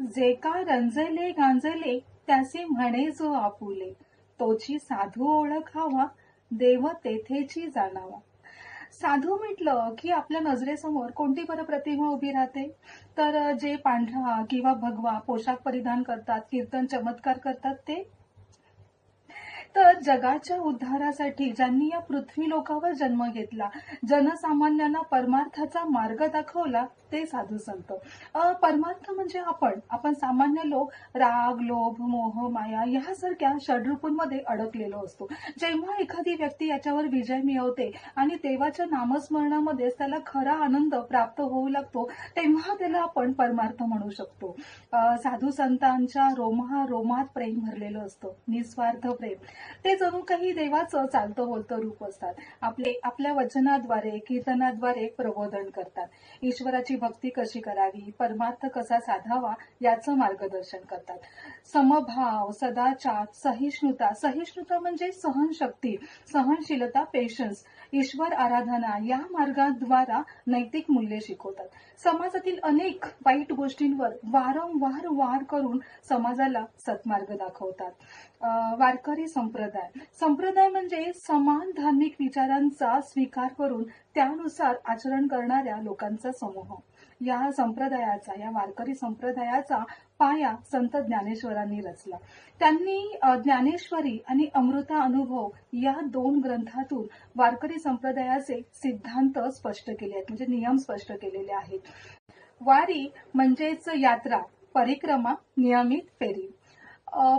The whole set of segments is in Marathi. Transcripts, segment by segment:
जे का रंजले गांजले त्याचे म्हणे जो आपुले तोची साधू ओळखावा देव तेथेची जाणावा. साधू म्हटलं की आपल्या नजरेसमोर कोणती बरं प्रतिमा उभी राहते? तर जे पांढरा किंवा भगवा पोशाख परिधान करतात कीर्तन चमत्कार करतात ते? तर जगाच्या उद्धारासाठी ज्यांनी या पृथ्वी लोकावर जन्म घेतला जनसामान्यांना परमार्थाचा मार्ग दाखवला ते साधू संत. परमार्थ म्हणजे आपण. आपण सामान्य लोक राग लोभ मोह माया यासारख्या षडरूपांमध्ये अडकलेलो असतो. जेव्हा एखादी व्यक्ती याच्यावर विजय मिळवते आणि देवाच्या नामस्मरणामध्ये त्याला खरा आनंद प्राप्त होऊ लागतो तेव्हा त्याला आपण परमार्थ म्हणू शकतो. साधू संतांच्या रोमा रोमात प्रेम भरलेलं असतं. निस्वार्थ प्रेम. ते जणू काही देवाचं चालतं बोलतं रूप असतात. आपले आपल्या वचनाद्वारे कीर्तनाद्वारे प्रबोधन करतात. ईश्वराची भक्ती कशी करावी परमार्थ कसा साधावा याचं मार्गदर्शन करतात. समभाव सदाचार सहिष्णुता सहिष्णुता म्हणजे सहनशक्ती सहनशीलता पेशन्स ईश्वर आराधना या मार्गाद्वारा नैतिक मूल्ये शिकवतात. समाजातील अनेक वाईट गोष्टींवर वारंवार वार करून समाजाला सत्मार्ग दाखवतात. वारकरी संप्रदाय. संप्रदाय म्हणजे समान धार्मिक विचारांचा स्वीकार करून त्यानुसार आचरण करणाऱ्या लोकांचा समूह. या संप्रदायाचा या वारकरी संप्रदायाचा पाया संत ज्ञानेश्वरांनी रचला. त्यांनी ज्ञानेश्वरी आणि अमृता अनुभव या दोन ग्रंथातून वारकरी संप्रदायाचे सिद्धांत स्पष्ट केले आहेत म्हणजे नियम स्पष्ट केलेले आहेत. वारी म्हणजेच यात्रा परिक्रमा नियमित फेरी.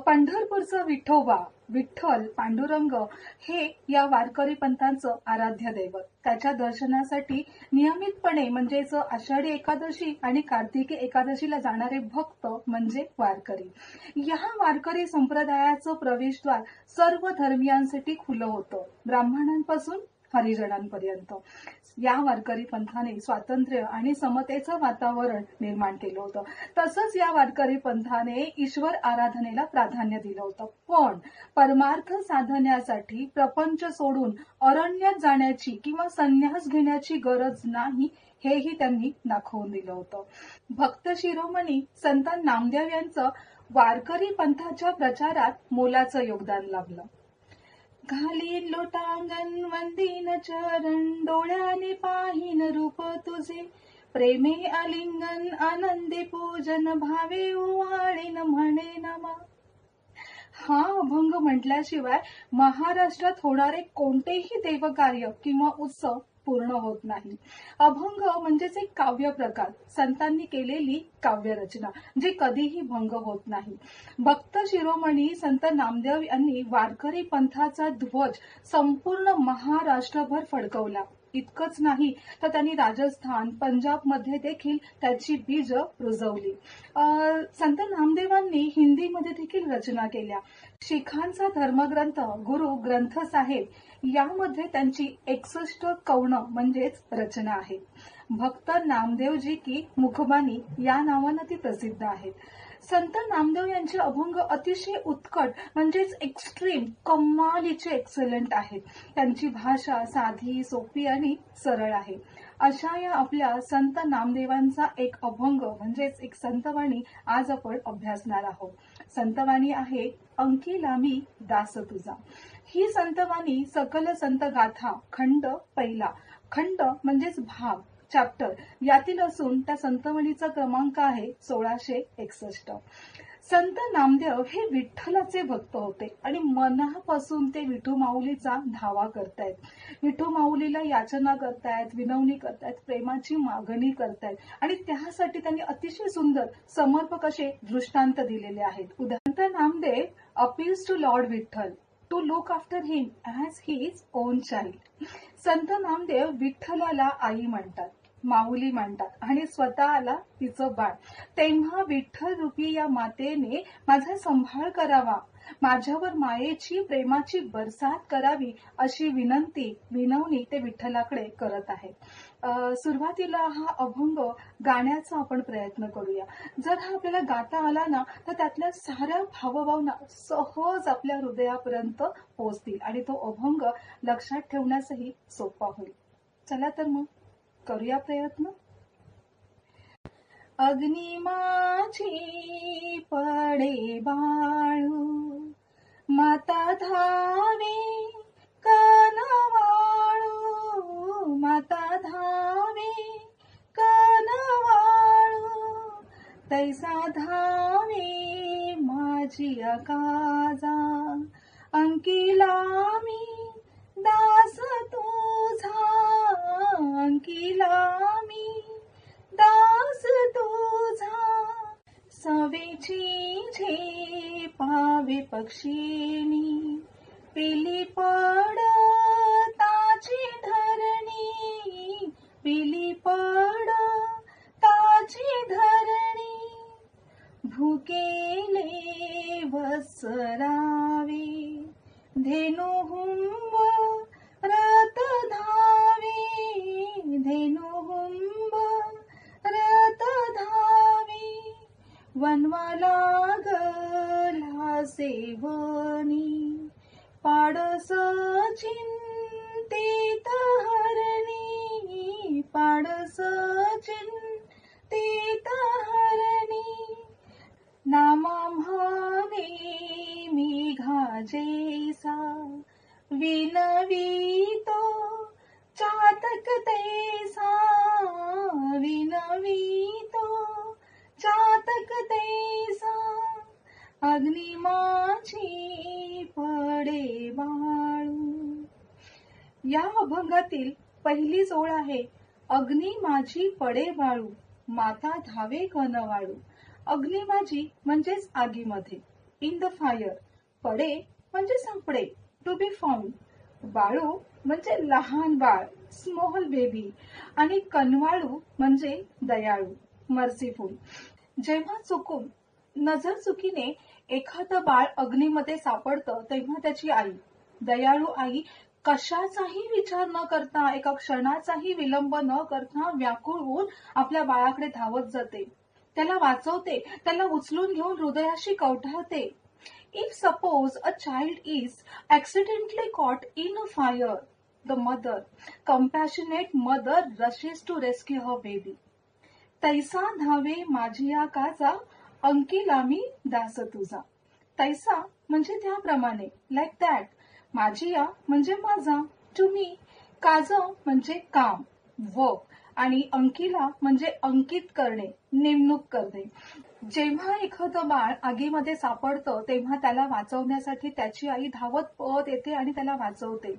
पंढरपूरचं विठोबा विठ्ठल पांडुरंग हे या वारकरी पंथांचं आराध्य दैवत. त्याच्या दर्शनासाठी नियमितपणे म्हणजेच आषाढी एकादशी आणि कार्तिकी एकादशीला जाणारे भक्त म्हणजे वारकरी. या वारकरी संप्रदायाचं प्रवेशद्वार सर्व धर्मियांसाठी खुलं होतं. ब्राह्मणांपासून हरिजनांपर्यंत. या वारकरी पंथाने स्वातंत्र्य आणि समतेचं वातावरण निर्माण केलं होतं. तसंच या वारकरी पंथाने ईश्वर आराधनेला प्राधान्य दिलं होतं. पण परमार्थ साधण्यासाठी प्रपंच सोडून अरण्यात जाण्याची किंवा संन्यास घेण्याची गरज नाही हेही त्यांनी दाखवून दिलं होतं. भक्त शिरोमणी संत नामदेव यांचं वारकरी पंथाच्या प्रचारात मोलाचं योगदान लाभलं. घालीन लोटांगण वंदीन चरण डोळ्याने पाहिन रूप तुझे. प्रेमे आलिंगन आनंदी पूजन भावे उवाळीन म्हणे नमा. हा अभंग म्हटल्याशिवाय महाराष्ट्रात होणारे कोणतेही देवकार्य किंवा उत्सव पूर्ण होत नाही. अभंग म्हणजेच एक काव्य प्रकार. संतांनी केलेली काव्यरचना जी कधीही भंग होत नाही. भक्त शिरोमणी संत नामदेव यांनी वारकरी पंथाचा ध्वज संपूर्ण महाराष्ट्रभर फडकवला. इतकंच नाही तर त्यांनी राजस्थान पंजाबमध्ये देखील त्याची बीज रुजवली. संत नामदेवांनी हिंदीमध्ये देखील रचना केल्या. शिखांचा धर्मग्रंथ गुरु ग्रंथ साहेब यामध्ये त्यांची एकसष्ट कवण म्हणजेच रचना आहे. भक्त नामदेवजी की मुखबानी या नावानं ती प्रसिद्ध आहेत. संत नामदेव यांचे अभंग अतिशय उत्कट म्हणजेच एक्स्ट्रीम कमालीचे एक्सलंट आहेत. त्यांची भाषा साधी सोपी आणि सरळ आहे. अशा या आपल्या संत नामदेवांचा एक अभंग म्हणजेच एक संतवाणी आज आपण अभ्यासणार आहोत. संतवाणी आहे अंकी लामी दास तुझा. ही संतवाणी सकल संत गाथा खंड पहिला. खंड म्हणजेच भाग. चॅप्टर यातील असून त्या संतवणीचा क्रमांक आहे सोळाशे एकसष्ट. संत नामदेव हे विठ्ठलाचे भक्त होते आणि मनापासून ते विठू माऊलीचा धावा करतायत. विठू माऊलीला याचना करतायत विनवणी करतायत प्रेमाची मागणी करतायत आणि त्यासाठी त्यांनी अतिशय सुंदर समर्पक असे दृष्टांत दिलेले आहेत. उदाहरण Namdev appeals to lord Vitthal to look after him as his own child. संत नामदेव विठ्ठलाला आई म्हणतात. माऊली म्हणतात आणि स्वतःला तिचं बाळ. तेव्हा विठ्ठल रूपी या मातेने माझा संभाळ करावा. माझ्यावर मायेची प्रेमाची बरसात करावी अशी विनंती विनवणी ते विठ्ठलाकडे करत आहेत सुरुवातीला हा अभंग गाण्याचा आपण प्रयत्न करूया. जर हा आपल्याला गाता आला ना तर त्यातल्या साऱ्या भावभावना सहज आपल्या हृदयापर्यंत पोहोचतील आणि तो अभंग लक्षात ठेवण्यासही सोपा होईल. चला तर मग. करूया प्रयत्न? अग्नी माझी पडे बाळू माता धा झेपावे पक्षिणी पिली पडताची धरणी पिली पडताची धरणी भुकेले वसरावे धेनु हुंब रत धावे धेनु हुंब रत धावे वनवाला पाडस चिंतित हरणी पाडस चिंतित हरणी नामा म्हणे मी घाजेसा विनवितो चातक तेसा विनवितो चातक तेसा अग्निमाची कडे बाळू या अभंगातील पहिली ओळ आहे अग्नी माझी पडे बाळू माता धावे घनवाळू अग्नी माझी म्हणजेच आगीमध्ये. इन द फायर पडे म्हणजे सापडे टू बी फाउंड बाळू म्हणजे लहान बाळ स्मॉल बेबी आणि कनवाळू म्हणजे दयाळू मर्सीफुल जेव्हा चुकून नजर चुकीने एखादं बाळ अग्नीमध्ये सापडतं तेव्हा त्याची आई दयाळू आई कशाचाही विचार न करता एका क्षणाचाही विलंब न करता व्याकुळ होऊन आपल्या बाळाकडे धावत जाते. त्याला वाचवते त्याला उचलून घेऊन हृदयाशी कवठाळते if suppose a child is accidentally caught in a fire the mother compassionate mother rushes to rescue her baby तैसा धावे माझी या काचा अंकिला मी दास तुझा तैसा म्हणजे त्याप्रमाणे लाईक दॅट माझी या म्हणजे माझा. तुम्ही काज म्हणजे काम वर्क आणि अंकिला म्हणजे अंकित करणे नेमणूक करणे. जेव्हा एखादं बाळ आगीमध्ये सापडतं तेव्हा त्याला वाचवण्यासाठी त्याची आई धावत पळत येते आणि त्याला वाचवते.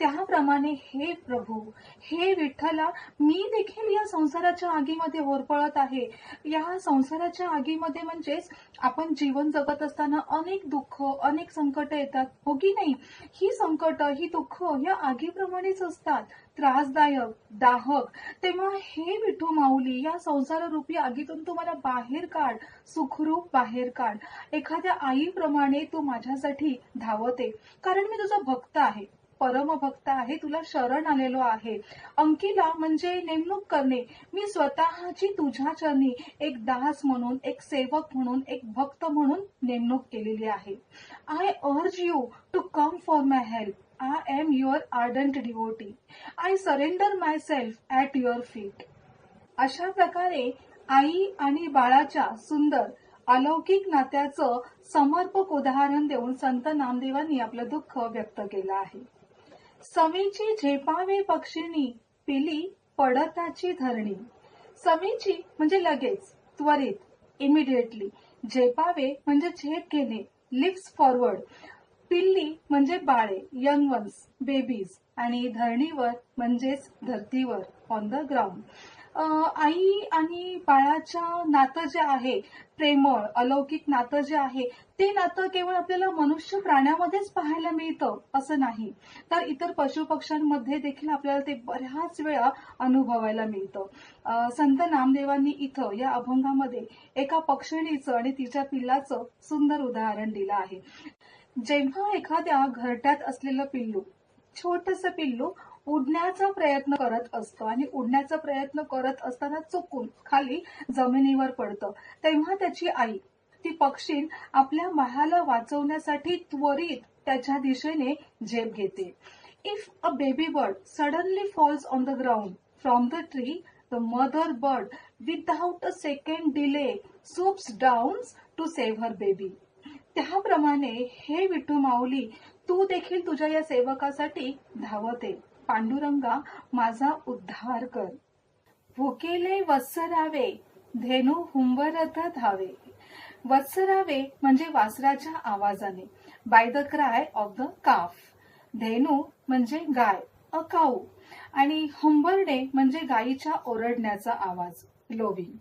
त्याप्रमाणे हे प्रभू हे विठ्ठला मी देखील या संसाराच्या आगीमध्ये होरपळत आहे. या संसाराच्या आगीमध्ये म्हणजेच आपण जीवन जगत असताना अनेक दुःख अनेक संकट येतात. हो की नाही ही संकट ही दुःख या आगीप्रमाणेच असतात. त्रासदायक दाहक. तेव्हा हे विठू माऊली या संसाररूपी आगीतून तू मला बाहेर काढ सुखरूप बाहेर काढ. एखाद्या आईप्रमाणे तू माझ्यासाठी धावते. कारण मी तुझा भक्त आहे. परमभक्त आहे. तुला शरण आलेलो आहे. अंकिला म्हणजे नेमणूक करणे. मी स्वतःची तुझ्या चरणी एक दास म्हणून एक सेवक म्हणून एक भक्त म्हणून नेमणूक केलेली आहे. I urge you to come for my help I am your ardent devotee I surrender myself at your feet अशा प्रकारे आई आणि बाळाच्या सुंदर अलौकिक नात्याचं समर्पक उदाहरण देऊन संत नामदेवांनी आपलं दुःख व्यक्त केलं आहे. समीची झेपावे पक्षिणी पिली पडताची धरणी. समीची म्हणजे लगेच त्वरित इमिडिएटली झेपावे म्हणजे झेप घेणे लिप्स फॉरवर्ड पिल्ली म्हणजे बाळे यंग वन्स बेबीज आणि धरणीवर म्हणजेच धरतीवर ऑन द ग्राउंड आई आणि बाळाच्या नातं जे आहे प्रेमळ अलौकिक नातं जे आहे ते नातं केवळ आपल्याला मनुष्य प्राण्यामध्येच पाहायला मिळतं असं नाही. तर इतर पशु पक्ष्यांमध्ये देखील आपल्याला ते बऱ्याच वेळा अनुभवायला मिळतं. संत नामदेवांनी इथं या अभंगामध्ये एका पक्षिणीचं आणि तिच्या पिल्लाचं सुंदर उदाहरण दिलं आहे. जेव्हा एखाद्या घरट्यात असलेलं पिल्लू छोटस पिल्लू उडण्याचा प्रयत्न करत असतं आणि उडण्याचा प्रयत्न करत असताना चुकून खाली जमिनीवर पडतं तेव्हा त्याची आई ती पक्षी आपल्या बाळाला वाचवण्यासाठी त्वरित त्याच्या दिशेने झेप घेते. If a baby bird suddenly falls on the ground from the tree the mother bird without a second delay swoops down to save her baby त्याप्रमाणे हे विठू माऊली तू देखील तुझ्या या सेवकासाठी धावते पांडुरंगा माझा उद्धार कर. भुकेले वत्सरावे धेनू हुंबरत धावे. वत्सरावे म्हणजे वासराच्या आवाजाने. By the cry of the calf. धेनू म्हणजे गाय अ काऊ आणि हुंबरडे म्हणजे गायीच्या ओरडण्याचा आवाज. लोविंग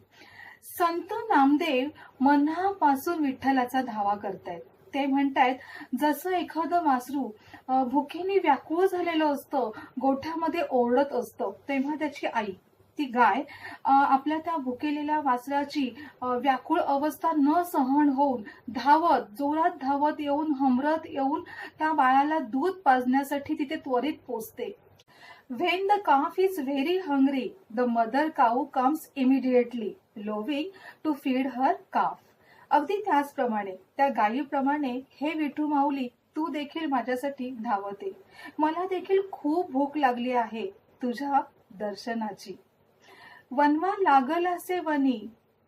संत नामदेव मनापासून विठ्ठलाचा धावा करतायत. ते म्हणतायत जसं एखादं वासरू भुकेने व्याकुळ झालेलं असतं गोठ्यामध्ये ओरडत असतं तेव्हा त्याची आई ती गाय आपल्या त्या भुकेलेल्या वासराची व्याकुळ अवस्था न सहन होऊन धावत जोरात धावत येऊन हमरत येऊन त्या बाळाला दूध पाजण्यासाठी तिथे त्वरित पोचते. When the calf is very hungry, the mother cow comes immediately, lowing to feed her calf. अगदी त्याचप्रमाणे त्या गायीप्रमाणे हे विठू माऊली तू देखील माझ्यासाठी धावते. मला देखील खूप भूक लागली आहे तुझ्या दर्शनाची. वनवा लागल असे वनी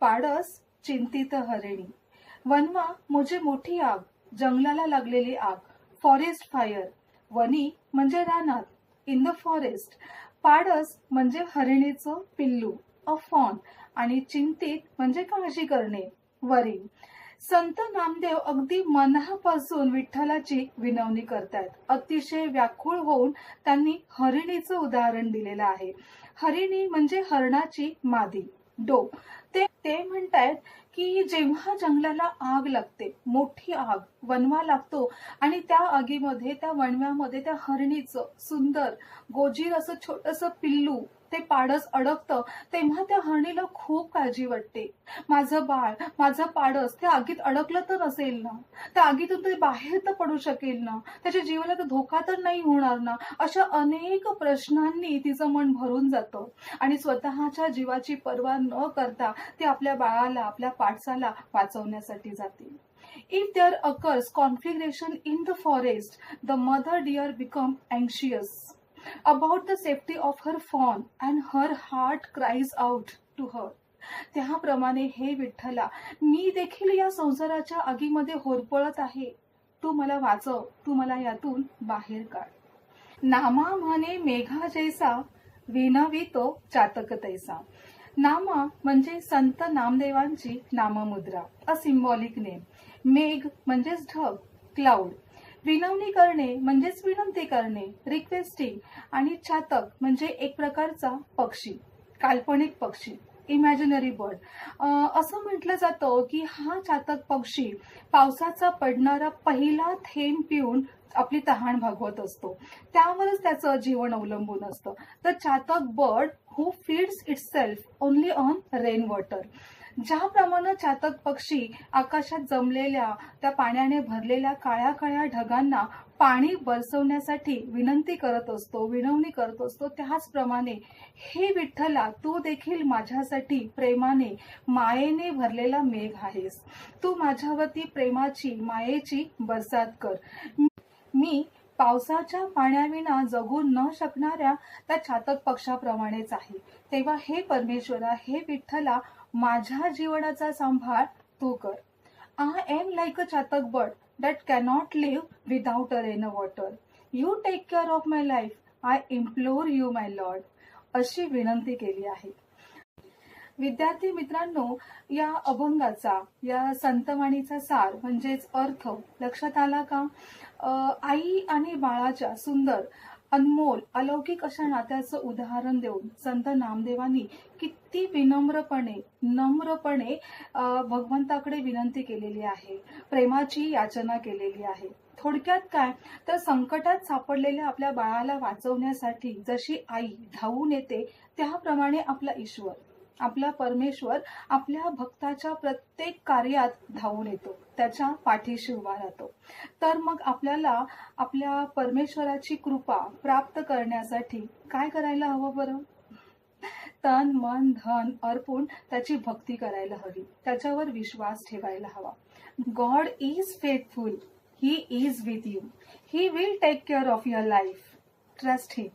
पाडस चिंतित हरिणी. वनवा म्हणजे मोठी आग जंगलाला लागलेली आग फॉरेस्ट फायर वनी म्हणजे रानात इन द फॉरेस्ट. पाडस म्हणजे हरिणीचं पिल्लू अ फॉन आणि चिंतित म्हणजे काळजी करणे वरी संत नामदेव अगदी मनापासून विठ्ठलाची विनवणी करतात अतिशय व्याकुळ होऊन त्यांनी हरिणीचं उदाहरण दिलेलं आहे. हरिणी म्हणजे हरणाची मादी. डो ते ते म्हणतायत की जेव्हा जंगलाला आग लागते मोठी आग वनवा लागतो आणि त्या आगीमध्ये त्या वणव्यामध्ये त्या हरणीचं सुंदर गोजीर असं छोटस पिल्लू ते पाडस अडकतं तेव्हा त्या हरणीला खूप काळजी वाटते. माझं बाळ माझं पाडस त्या आगीत अडकलं तर नसेल ना? त्या आगीतून ते बाहेर तर पडू शकेल ना? त्याच्या जीवाला तर धोका तर नाही होणार ना? अशा अनेक प्रश्नांनी तिचं मन भरून जातं. आणि स्वतःच्या जीवाची पर्वा न करता ती आपल्या बाळाला आपल्या पाडसाला वाचवण्यासाठी जाते. If there occurs conflagration in the forest, the mother deer become anxious. About the safety of her fawn and her heart cries out to her. त्याप्रमाणे हे विठ्ठला मी देखील या संसाराच्या आगीमध्ये होरपळत आहे. तू मला वाचव. तू मला यातून बाहेर काढ. नामा म्हणे मेघा जैसा विनवितो चातक तैसा. नामा म्हणजे संत नामदेवांची नाममुद्रा अ सिम्बॉलिक नेम मेघ म्हणजेच ढग क्लाउड विनवणी करणे म्हणजेच विनंती करणे रिक्वेस्टिंग आणि चातक म्हणजे एक प्रकारचा पक्षी काल्पनिक पक्षी इमॅजिनरी बर्ड असं म्हटलं जातं की हा चातक पक्षी पावसाचा पडणारा पहिला थेंब पिऊन आपली तहान भागवत असतो. त्यावरच त्याचं जीवन अवलंबून असतं. तर chatak bird who feeds itself only on rain water ज्याप्रमाणे चातक पक्षी आकाशात जमलेल्या त्या पाण्याने भरलेल्या काळ्या काळ्या ढगांना पाणी बरसवण्यासाठी विनंती करत असतो विनवणी करत असतो. त्याचप्रमाणे हे विठ्ठला तू देखील माझ्यासाठी प्रेमाने मायेने भरलेला मेघ आहेस. तू माझ्यावरती प्रेमाची मायेची बरसात कर. मी पावसाच्या पाण्याविना जगू न शकणाऱ्या त्या चातक पक्षाप्रमाणेच आहे. तेव्हा हे परमेश्वरा हे विठ्ठला माझ्या जीवनाचा सांभाळ तू कर. I am like a chatak bird that cannot live without a rain water you take care of my life I implore you my lord अशी विनंती केली आहे. विद्यार्थी मित्रांनो या अभंगाचा या संतवाणीचा सार म्हणजेच अर्थ लक्षात आला का? आई आणि बाळाच्या सुंदर अनमोल अलौकिक अशा नात्याचं उदाहरण देऊन संत नामदेवांनी किती विनम्रपणे नम्रपणे भगवंताकडे विनंती केलेली आहे प्रेमाची याचना केलेली आहे. थोडक्यात काय? तर संकटात सापडलेल्या आपल्या बाळाला वाचवण्यासाठी जशी आई धावून येते त्याप्रमाणे आपला ईश्वर. आपला परमेश्वर आपल्या भक्ताच्या प्रत्येक कार्यात धावून येतो त्याच्या पाठीशी उभा राहतो. तर मग आपल्याला आपल्या परमेश्वराची कृपा प्राप्त करण्यासाठी काय करायला हवं बरं? तन मन धन अर्पून त्याची भक्ती करायला हवी. त्याच्यावर विश्वास ठेवायला हवा. God is faithful he is with you he will take care of your life trust him